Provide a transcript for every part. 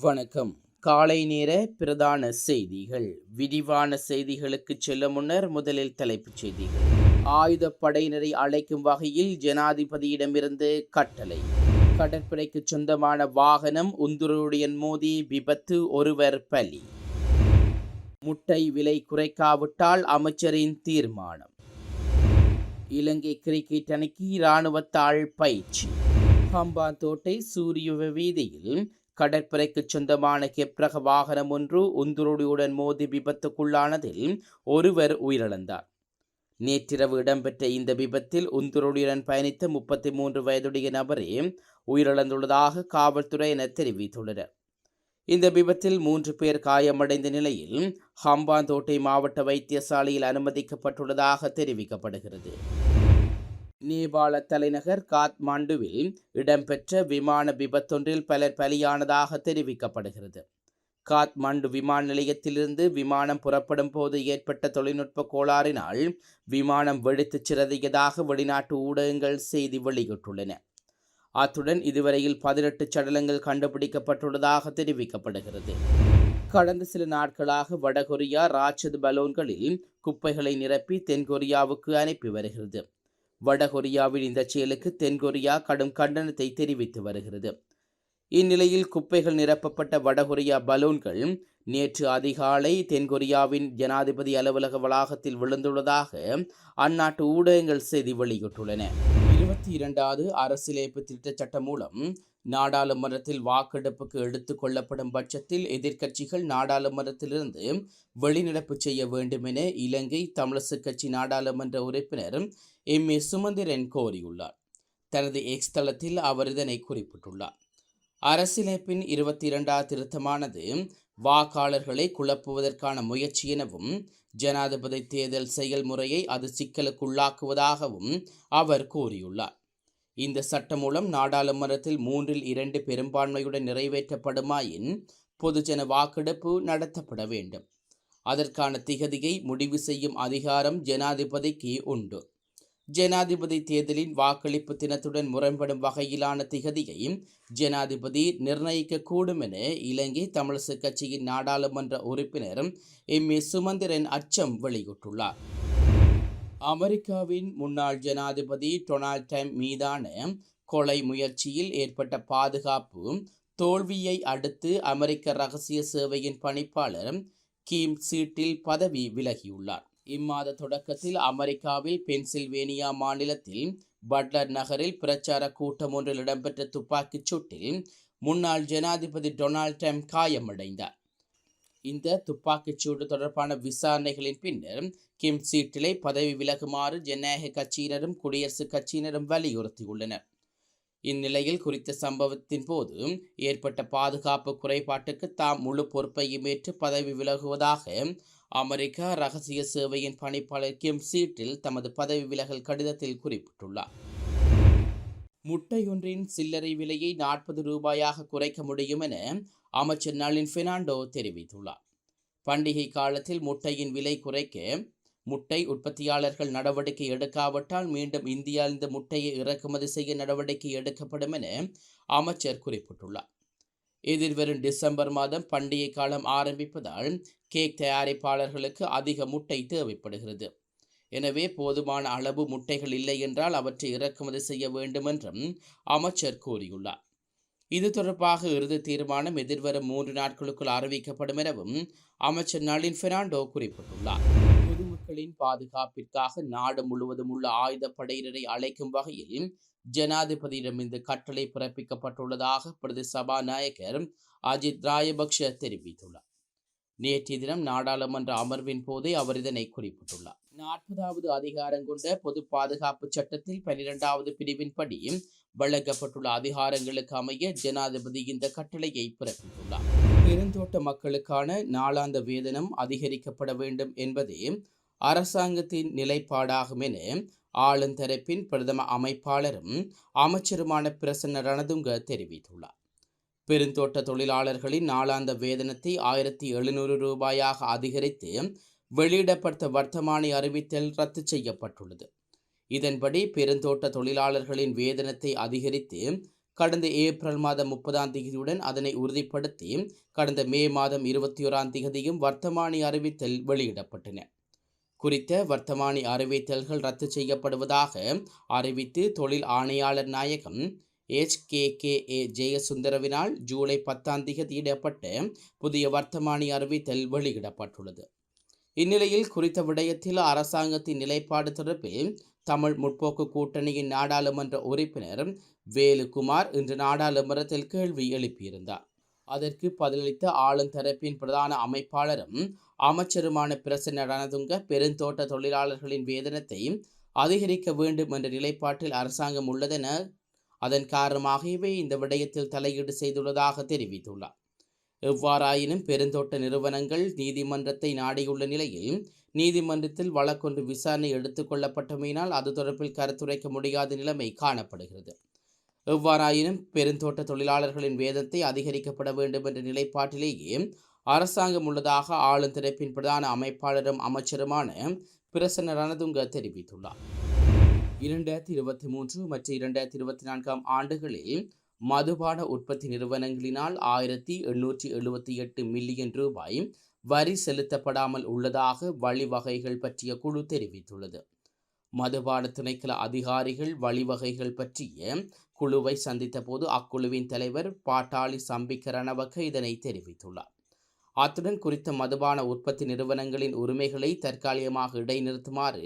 வணக்கம். காலை நேர பிரதான செய்திகள். விரிவான செய்திகளுக்கு செல்ல முன்னர் முதலில் தலைப்புச் செய்திகள். ஆயுதப்படையினரை அழைக்கும் வகையில் ஜனாதிபதியிடமிருந்து கட்டளை. கடற்படைக்கு சொந்தமான வாகனம் உந்துருடன் மோதி விபத்து ஒருவர் பலி. முட்டை விலை குறைக்காவிட்டால் அமைச்சரின் தீர்மானம். இலங்கை கிரிக்கெட் அணிக்கு இராணுவத்தால் பயிற்சி. ஹம்பாந்தோட்டை சூரிய வீதியில் கடற்படைக்கு சொந்தமான கெப்ரக வாகனம் ஒன்று உந்துருடியுடன் மோதி விபத்துக்குள்ளானதில் ஒருவர் உயிரிழந்தார். நேற்றிரவு இடம்பெற்ற இந்த விபத்தில் உந்துருடியுடன் பயணித்த முப்பத்தி மூன்று வயதுடைய நபரே உயிரிழந்துள்ளதாக காவல்துறையினர் தெரிவித்துள்ளனர். இந்த விபத்தில் மூன்று பேர் காயமடைந்த நிலையில் ஹம்பாந்தோட்டை மாவட்ட வைத்தியசாலையில் அனுமதிக்கப்பட்டுள்ளதாக தெரிவிக்கப்படுகிறது. நேபாள தலைநகர் காத்மாண்டுவில் இடம்பெற்ற விமான விபத்தொன்றில் பலர் பலியானதாக தெரிவிக்கப்படுகிறது. காத்மாண்டு விமான நிலையத்திலிருந்து விமானம் புறப்படும் போது ஏற்பட்ட தொழில்நுட்ப கோளாறினால் விமானம் வெடித்துச் சிறதியதாக வெளிநாட்டு ஊடகங்கள் செய்தி வெளியிட்டுள்ளன. அத்துடன் இதுவரையில் பதினெட்டு சடலங்கள் கண்டுபிடிக்கப்பட்டுள்ளதாக தெரிவிக்கப்படுகிறது. கடந்த சில நாட்களாக வடகொரியா ராட்சத பலூன்களில் குப்பைகளை நிரப்பி தென்கொரியாவுக்கு அனுப்பி வருகிறது. வடகொரியாவின் இந்த செயலுக்கு தென்கொரியா கடும் கண்டனத்தை தெரிவித்து வருகிறது. இந்நிலையில் குப்பைகள் நிரப்பப்பட்ட வடகொரியா பலூன்கள் நேற்று அதிகாலை தென்கொரியாவின் ஜனாதிபதி அலுவலக வளாகத்தில் விழுந்துள்ளதாக அந்நாட்டு ஊடகங்கள் செய்தி வெளியிட்டுள்ளன. இருபத்தி இரண்டாவது அரசியலமைப்பு திருத்த சட்டம் மூலம் நாடாளுமன்றத்தில் வாக்கெடுப்புக்கு எடுத்துக் கொள்ளப்படும் பட்சத்தில் எதிர்க்கட்சிகள் நாடாளுமன்றத்திலிருந்து வெளிநடப்பு செய்ய வேண்டும் என இலங்கை தமிழரசுக் கட்சி நாடாளுமன்ற உறுப்பினர் எம். ஏ. சுமந்திரன் கோரியுள்ளார். தனது எக்ஸ் தளத்தில் அவர் இதனை குறிப்பிட்டுள்ளார். அரசியலமைப்பின் இருபத்தி இரண்டாவது திருத்தமானது வாக்காளர்களை குழப்புவதற்கான முயற்சி எனவும் ஜனாதிபதி தேர்தல் செயல்முறையை அது சிக்கலுக்குள்ளாக்குவதாகவும் அவர் கூறியுள்ளார். இந்த சட்டம் மூலம் நாடாளுமன்றத்தில் மூன்றில் இரண்டு பெரும்பான்மையுடன் நிறைவேற்றப்படுமாயின் பொதுஜன வாக்கெடுப்பு நடத்தப்பட வேண்டும். அதற்கான திகதியை முடிவு செய்யும் அதிகாரம் ஜனாதிபதிக்கு உண்டு. ஜனாதிபதி தேர்தலின் வாக்களிப்பு தினத்துடன் முரண்படும் வகையிலான திகதியை ஜனாதிபதி நிர்ணயிக்கக்கூடும் என இலங்கை தமிழரசு கட்சியின் நாடாளுமன்ற உறுப்பினர் எம் ஏ சுமந்திரன் அச்சம் வெளியிட்டுள்ளார். அமெரிக்காவின் முன்னாள் ஜனாதிபதி டொனால்ட் ட்ரம்ப் மீதான கொலை முயற்சியில் ஏற்பட்ட பாதுகாப்பு தோல்வியை அடுத்து அமெரிக்க ரகசிய சேவையின் பணிப்பாளர் கீம் சீட்டில் பதவி விலகியுள்ளார். இம்மாத தொடக்கத்தில் அமெரிக்காவில் பென்சில்வேனியா மாநிலத்தில் பட்லர் நகரில் பிரச்சார கூட்டம் ஒன்றில் இடம்பெற்ற துப்பாக்கிச் சூட்டில் முன்னாள் ஜனாதிபதி டொனால்ட் ட்ரம்ப் காயமடைந்தார். இந்த துப்பாக்கிச் சூடு தொடர்பான விசாரணைகளின் பின்னர் கிம் சீட்டிலை பதவி விலகுமாறு ஜனநாயக கட்சியினரும் குடியரசுக் கட்சியினரும் வலியுறுத்தியுள்ளனர். இந்நிலையில் குறித்த சம்பவத்தின் போது ஏற்பட்ட பாதுகாப்பு குறைபாட்டுக்கு தாம் முழு பொறுப்பையும் ஏற்று பதவி விலகுவதாக அமெரிக்கா ரகசிய சேவையின் பணிப்பாளர் கிம் சீட்டில் தமது பதவி விலகல் கடிதத்தில் குறிப்பிட்டுள்ளார். முட்டையொன்றின் சில்லறை விலையை நாற்பது ரூபாயாக குறைக்க முடியும் என அமைச்சர் நளின் பெர்னாண்டோ தெரிவித்துள்ளார். பண்டிகை காலத்தில் முட்டையின் விலை குறைக்க முட்டை உற்பத்தியாளர்கள் நடவடிக்கை எடுக்காவிட்டால் மீண்டும் இந்தியா இந்த முட்டையை இறக்குமதி செய்ய நடவடிக்கை எடுக்கப்படும் என அமைச்சர் குறிப்பிட்டுள்ளார். எதிர்வரும் டிசம்பர் மாதம் பண்டிகை காலம் ஆரம்பிப்பதால் கேக் தயாரிப்பாளர்களுக்கு அதிக முட்டை தேவைப்படுகிறது. எனவே போதுமான அளவு முட்டைகள் இல்லை என்றால் அவற்றை இறக்குமதி செய்ய வேண்டும் என்றும் அமைச்சர் கூறியுள்ளார். இது தொடர்பாக இறுதி தீர்மானம் எதிர்வரும் மூன்று நாட்களுக்குள் அறிவிக்கப்படும் எனவும் அமைச்சர் நளின் பெர்னாண்டோ குறிப்பிட்டுள்ளார். பொதுமக்களின் பாதுகாப்பிற்காக நாடு முழுவதும் உள்ள ஆயுதப்படையினரை அழைக்கும் வகையில் ஜனாதிபதியிடம் இந்த கட்டளை பிறப்பிக்கப்பட்டுள்ளதாக பிரதி சபாநாயகர் அஜித் ராயபக்ஷ தெரிவித்துள்ளார். நேற்றைய தினம் நாடாளுமன்ற அமர்வின் போதே அவர் இதனை குறிப்பிட்டுள்ளார். நாற்பதாவது அதிகாரம் கொண்ட பொது பாதுகாப்பு சட்டத்தில் பனிரெண்டாவது பிரிவின்படி வழங்கப்பட்டுள்ள அதிகாரங்களுக்கு அமைய ஜனாதிபதி இந்த கட்டளையை பிறப்பித்துள்ளார். பெருந்தோட்ட மக்களுக்கான நாளாந்த வேதனம் அதிகரிக்கப்பட வேண்டும் என்பதே அரசாங்கத்தின் நிலைப்பாடாகும் என ஆளுந்தரப்பின் பிரதம அமைப்பாளரும் அமைச்சருமான பிரசன்ன ரணதுங்க தெரிவித்துள்ளார். பெருந்தோட்ட தொழிலாளர்களின் நாளாந்த வேதனத்தை ஆயிரத்தி எழுநூறு ரூபாயாக அதிகரித்து வெளியிடப்பட்ட வர்த்தமானி அறிவித்தல் ரத்து செய்யப்பட்டுள்ளது. இதன்படி பெருந்தோட்ட தொழிலாளர்களின் வேதனத்தை அதிகரித்து கடந்த ஏப்ரல் மாதம் முப்பதாம் தேதியுடன் அதனை உறுதிப்படுத்தி கடந்த மே மாதம் இருபத்தி ஓராம் தேதியும் வர்த்தமானி அறிவித்தல் வெளியிடப்பட்டன. குறித்த வர்த்தமானி அறிவித்தல்கள் ரத்து செய்யப்படுவதாக அறிவித்து தொழில் ஆணையாளர் நாயகம் எச் கே கே ஏ ஜெயசுந்தரவினால் ஜூலை பத்தாம் தேதியிடப்பட்ட புதிய வர்த்தமானி அறிவித்தல் வெளியிடப்பட்டுள்ளது. இந்நிலையில் குறித்த விடயத்தில் அரசாங்கத்தின் நிலைப்பாடு தொடர்பில் தமிழ் முற்போக்கு கூட்டணியின் நாடாளுமன்ற உறுப்பினர் வேலுகுமார் இன்று நாடாளுமன்றத்தில் கேள்வி எழுப்பியிருந்தார். அதற்கு பதிலளித்த ஆளுந்தரப்பின் பிரதான அமைப்பாளரும் அமைச்சருமான பிரசன்ன ரணதுங்க பெருந்தோட்ட தொழிலாளர்களின் வேதனத்தை அதிகரிக்க வேண்டும் என்ற நிலைப்பாட்டில் அரசாங்கம் உள்ளதென அதன் காரணமாகவே இந்த விடயத்தில் தலையீடு செய்துள்ளதாக தெரிவித்துள்ளார். எவ்வாறாயினும் பெருந்தோட்ட நிறுவனங்கள் நீதிமன்றத்தை நாடியுள்ள நிலையில் நீதிமன்றத்தில் வழக்கொன்று விசாரணை எடுத்துக்கொள்ளப்பட்டமையினால் அது தொடர்பில் கருத்துரைக்க முடியாத நிலைமை காணப்படுகிறது. எவ்வாறாயினும் பெருந்தோட்ட தொழிலாளர்களின் வேதத்தை அதிகரிக்கப்பட வேண்டும் என்ற நிலைப்பாட்டிலேயே அரசாங்கம் உள்ளதாக ஆளும் தரப்பின் பிரதான அமைப்பாளரும் அமைச்சருமான பிரசன்ன ரணதுங்க தெரிவித்துள்ளார். இரண்டாயிரத்தி இருபத்தி மூன்று மற்றும் இரண்டாயிரத்தி இருபத்தி நான்காம் ஆண்டுகளில் மதுபான உற்பத்தி நிறுவனங்களினால் ஆயிரத்தி எண்ணூற்றி எழுபத்தி எட்டு மில்லியன் ரூபாய் வரி செலுத்தப்படாமல் உள்ளதாக வழிவகைகள் பற்றிய குழு தெரிவித்துள்ளது. மதுபான திணைக்கள அதிகாரிகள் வழிவகைகள் பற்றிய குழுவை சந்தித்த போது அக்குழுவின் தலைவர் பாட்டாளி சம்பிக்க ரணவக்க இதனை தெரிவித்துள்ளார். அத்துடன் குறித்த மதுபான உற்பத்தி நிறுவனங்களின் உரிமைகளை தற்காலிகமாக இடைநிறுத்துமாறு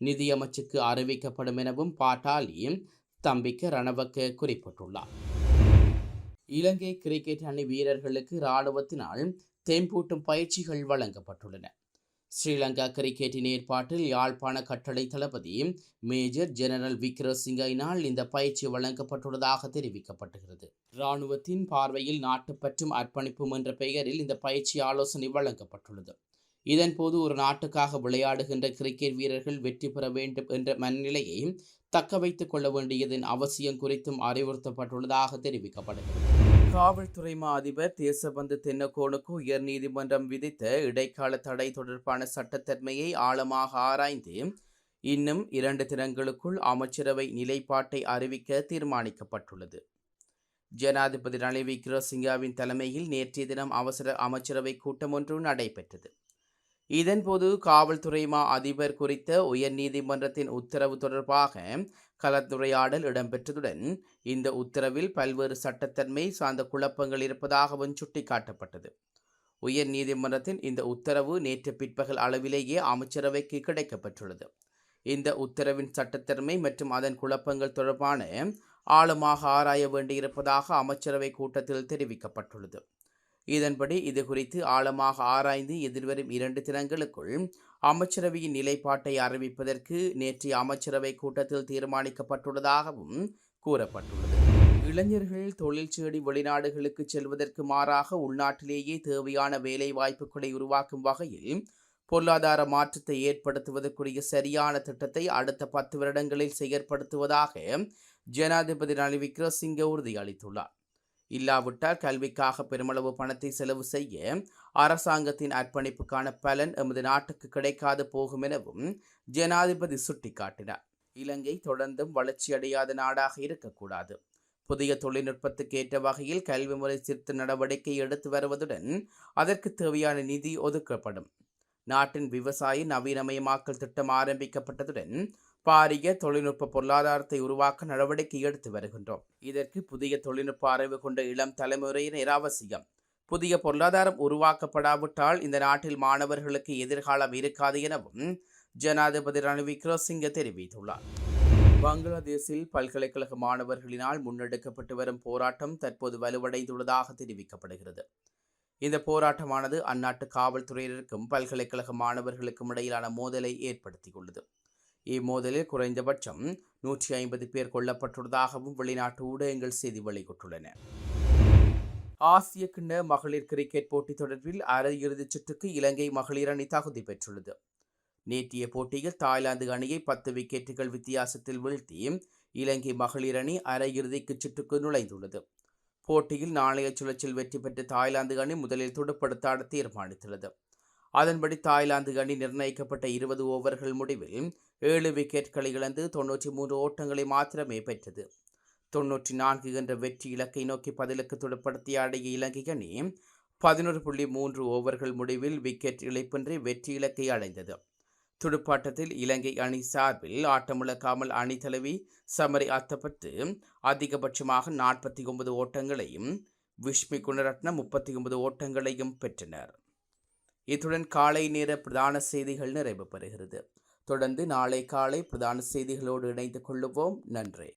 நிதியமைச்சுக்கு அறிவிக்கப்படும் எனவும் பாட்டாளி தம்பிக்க ரணவக்க குறிப்பிட்டுள்ளார். இலங்கை கிரிக்கெட் அணி வீரர்களுக்கு இராணுவத்தினால் தேம்பூட்டும் பயிற்சிகள் வழங்கப்பட்டுள்ளன. ஸ்ரீலங்கா கிரிக்கெட்டின் ஏற்பாட்டில் யாழ்ப்பாண கட்டளை தளபதி மேஜர் ஜெனரல் விக்ரசிங்கையினால் இந்த பயிற்சி வழங்கப்பட்டுள்ளதாக தெரிவிக்கப்பட்டுகிறது. இராணுவத்தின் பார்வையில் நாட்டுப்பற்றும் அர்ப்பணிப்பும் என்ற பெயரில் இந்த பயிற்சி ஆலோசனை வழங்கப்பட்டுள்ளது. இதன்போது ஒரு நாட்டுக்காக விளையாடுகின்ற கிரிக்கெட் வீரர்கள் வெற்றி பெற வேண்டும் என்ற மனநிலையை தக்க வைத்துக் கொள்ள வேண்டியதன் அவசியம் குறித்தும் அறிவுறுத்தப்பட்டுள்ளதாக தெரிவிக்கப்படுகிறது. காவல்துறை மா அதிபர் தேசபந்து தென்னகோனுக்கு உயர்நீதிமன்றம் விதித்த இடைக்கால தடை தொடர்பான சட்டத்தன்மையை ஆழமாக ஆராய்ந்து இன்னும் இரண்டு தினங்களுக்குள் அமைச்சரவை நிலைப்பாட்டை அறிவிக்க தீர்மானிக்கப்பட்டுள்ளது. ஜனாதிபதி ரணில் விக்ரமசிங்காவின் தலைமையில் நேற்றைய தினம் அவசர அமைச்சரவை கூட்டம் ஒன்று நடைபெற்றது. இதன்போது காவல்துறை மா அதிபர் குறித்த உயர்நீதிமன்றத்தின் உத்தரவு தொடர்பாக கலந்துரையாடல் இடம்பெற்றதுடன் இந்த உத்தரவில் பல்வேறு சட்டத்தன்மை சார்ந்த குழப்பங்கள் இருப்பதாகவும் சுட்டிக்காட்டப்பட்டது. உயர் நீதிமன்றத்தின் இந்த உத்தரவு நேற்று பிற்பகல் அளவிலேயே அமைச்சரவைக்கு கிடைக்கப்பட்டுள்ளது இந்த உத்தரவின் சட்டத்தன்மை மற்றும் அதன் குழப்பங்கள் தொடர்பான ஆழமாக ஆராய வேண்டியிருப்பதாக அமைச்சரவை கூட்டத்தில் தெரிவிக்கப்பட்டுள்ளது. இதன்படி இது குறித்து ஆழமாக ஆராய்ந்து எதிர்வரும் இரண்டு தினங்களுக்குள் அமைச்சரவையின் நிலைப்பாட்டை அறிவிப்பதற்கு நேற்றைய அமைச்சரவை கூட்டத்தில் தீர்மானிக்கப்பட்டுள்ளதாகவும் கூறப்பட்டுள்ளது. இளைஞர்கள் தொழில் தேடி வெளிநாடுகளுக்கு செல்வதற்கு மாறாக உள்நாட்டிலேயே தேவையான வேலை வாய்ப்புகளை உருவாக்கும் வகையில் பொருளாதார மாற்றத்தை ஏற்படுத்துவதற்குரிய சரியான திட்டத்தை அடுத்த பத்து வருடங்களில் செயற்படுத்துவதாக ஜனாதிபதி ரணில் விக்ரமசிங்கே உறுதியளித்துள்ளார். இல்லாவிட்டால் கல்விக்காக பெருமளவு பணத்தை செலவு செய்ய அரசாங்கத்தின் அர்ப்பணிப்புக்கான பலன் எமது நாட்டுக்கு கிடைக்காது போகும் எனவும் ஜனாதிபதி சுட்டிக்காட்டினார். இலங்கை தொடர்ந்தும் வளர்ச்சியடையாத நாடாக இருக்கக்கூடாது. புதிய தொழில்நுட்பத்துக்கு ஏற்ற வகையில் கல்வி முறை சீர்த்த நடவடிக்கை எடுத்து வருவதுடன் அதற்கு தேவையான நிதி ஒதுக்கப்படும். நாட்டின் விவசாய நவீனமயமாக்கல் திட்டம் ஆரம்பிக்கப்பட்டதுடன் பாரிய தொழில்நுட்ப பொருளாதாரத்தை உருவாக்க நடவடிக்கை எடுத்து வருகின்றோம். இதற்கு புதிய தொழில்நுட்ப அறிவு கொண்ட இளம் தலைமுறையினர் அவசியம். புதிய பொருளாதாரம் உருவாக்கப்படாவிட்டால் இந்த நாட்டில் மாணவர்களுக்கு எதிர்காலம் இருக்காது எனவும் ஜனாதிபதி ரணில் விக்ரமசிங்க தெரிவித்துள்ளார். பங்களாதேஷில் பல்கலைக்கழக மாணவர்களினால் முன்னெடுக்கப்பட்டு வரும் போராட்டம் தற்போது வலுவடைந்துள்ளதாக தெரிவிக்கப்படுகிறது. இந்த போராட்டமானது அந்நாட்டு காவல்துறையினருக்கும் பல்கலைக்கழக மாணவர்களுக்கும் இடையிலான மோதலை ஏற்படுத்தியுள்ளது. இம்மோதலில் குறைந்தபட்சம் நூற்றி ஐம்பது பேர் கொல்லப்பட்டுள்ளதாகவும் வெளிநாட்டு ஊடகங்கள் செய்தி வெளியிட்டுள்ளன. ஆசிய கிண்ண மகளிர் கிரிக்கெட் போட்டி தொடர்பில் அரையிறுதிச் சுற்றுக்கு இலங்கை மகளிர் அணி தகுதி பெற்றுள்ளது. நேற்றைய போட்டியில் தாய்லாந்து அணியை பத்து விக்கெட்டுகள் வித்தியாசத்தில் வீழ்த்தி இலங்கை மகளிர் அணி அரையிறுதிக்கு சுற்றுக்கு நுழைந்துள்ளது. போட்டியில் நாணய சுழற்சியில் வெற்றி பெற்ற தாய்லாந்து அணி முதலில் துடுப்படுத்தாட தீர்மானித்துள்ளது. அதன்படி தாய்லாந்து அணி நிர்ணயிக்கப்பட்ட இருபது ஓவர்கள் முடிவில் ஏழு விக்கெட்களை இழந்து தொன்னூற்றி மூன்று ஓட்டங்களை மாத்திரமே பெற்றது. தொன்னூற்றி நான்கு என்ற வெற்றி இலக்கை நோக்கி பதிலுக்கு துடுப்படுத்தி ஆடிய இலங்கை அணி பதினொரு புள்ளி மூன்று ஓவர்கள் முடிவில் விக்கெட் இழப்பின்றி வெற்றி இலக்கை அடைந்தது. துடுப்பாட்டத்தில் இலங்கை அணி சார்பில் ஆட்டமிழக்காமல் அணி தலைவி சமரி அத்தப்பட்டு அதிகபட்சமாக நாற்பத்தி ஒன்பது ஓட்டங்களையும் விஷ்மி குணரட்னம் முப்பத்தி ஒன்பது ஓட்டங்களையும் பெற்றனர். இத்துடன் காலை நேர பிரதான செய்திகள் நிறைவு பெறுகிறது. தொடர்ந்து நாளை காலை பிரதான செய்திகளோடு இணைந்து கொள்ளுவோம். நன்றி.